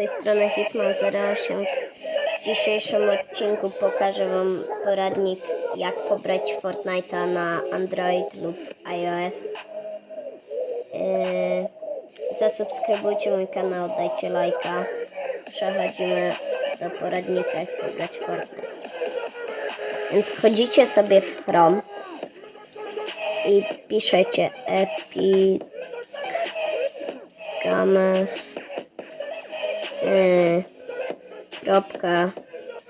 tej strony Hitman08. W dzisiejszym odcinku pokażę Wam poradnik, jak pobrać Fortnite'a na Android lub iOS. Yy, zasubskrybujcie mój kanał, dajcie lajka. Przechodzimy do poradnika, jak pobrać Fortnite. Więc wchodzicie sobie w Chrome i piszecie Epic Games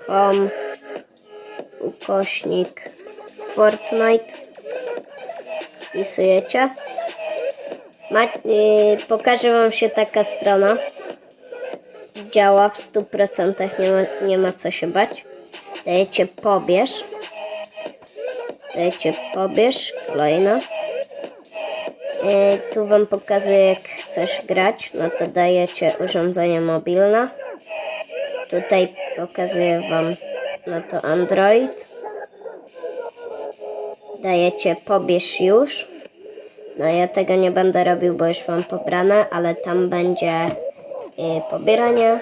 com ukośnik Fortnite. Wpisujecie? Ma, y, pokaże wam się taka strona. Działa w 100% nie ma, nie ma co się bać. Dajecie pobierz. Dajecie pobierz kolejna. Y, Tu Wam pokazuję, jak chcesz grać. No to dajecie urządzenie mobilne. Tutaj pokazuję Wam no to Android. Dajecie pobierz już. No ja tego nie będę robił, bo już mam pobrane, ale tam będzie y, pobieranie.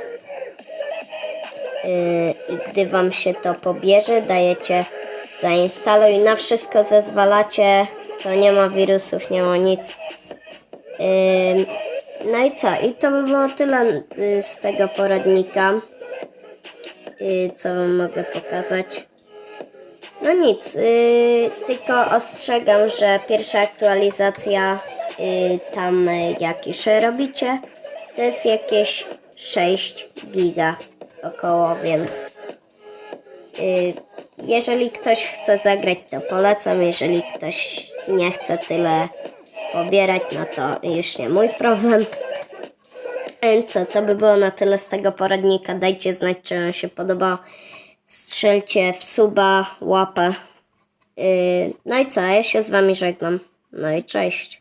Y, I gdy Wam się to pobierze, dajecie zainstaluj. Na wszystko zezwalacie. To nie ma wirusów, nie ma nic. No i co? I to by było tyle y, z tego poradnika. Y, Co wam mogę pokazać? No nic, y, tylko ostrzegam, że pierwsza aktualizacja tam jak już robicie, to jest jakieś 6 giga około, więc jeżeli ktoś chce zagrać, to polecam. Jeżeli ktoś nie chce tyle pobierać, no to już nie mój problem. Więc to by było na tyle z tego poradnika. Dajcie znać, czy wam się podoba. Strzelcie w suba, łapę. Yy, no i co, ja się z wami żegnam. No i cześć.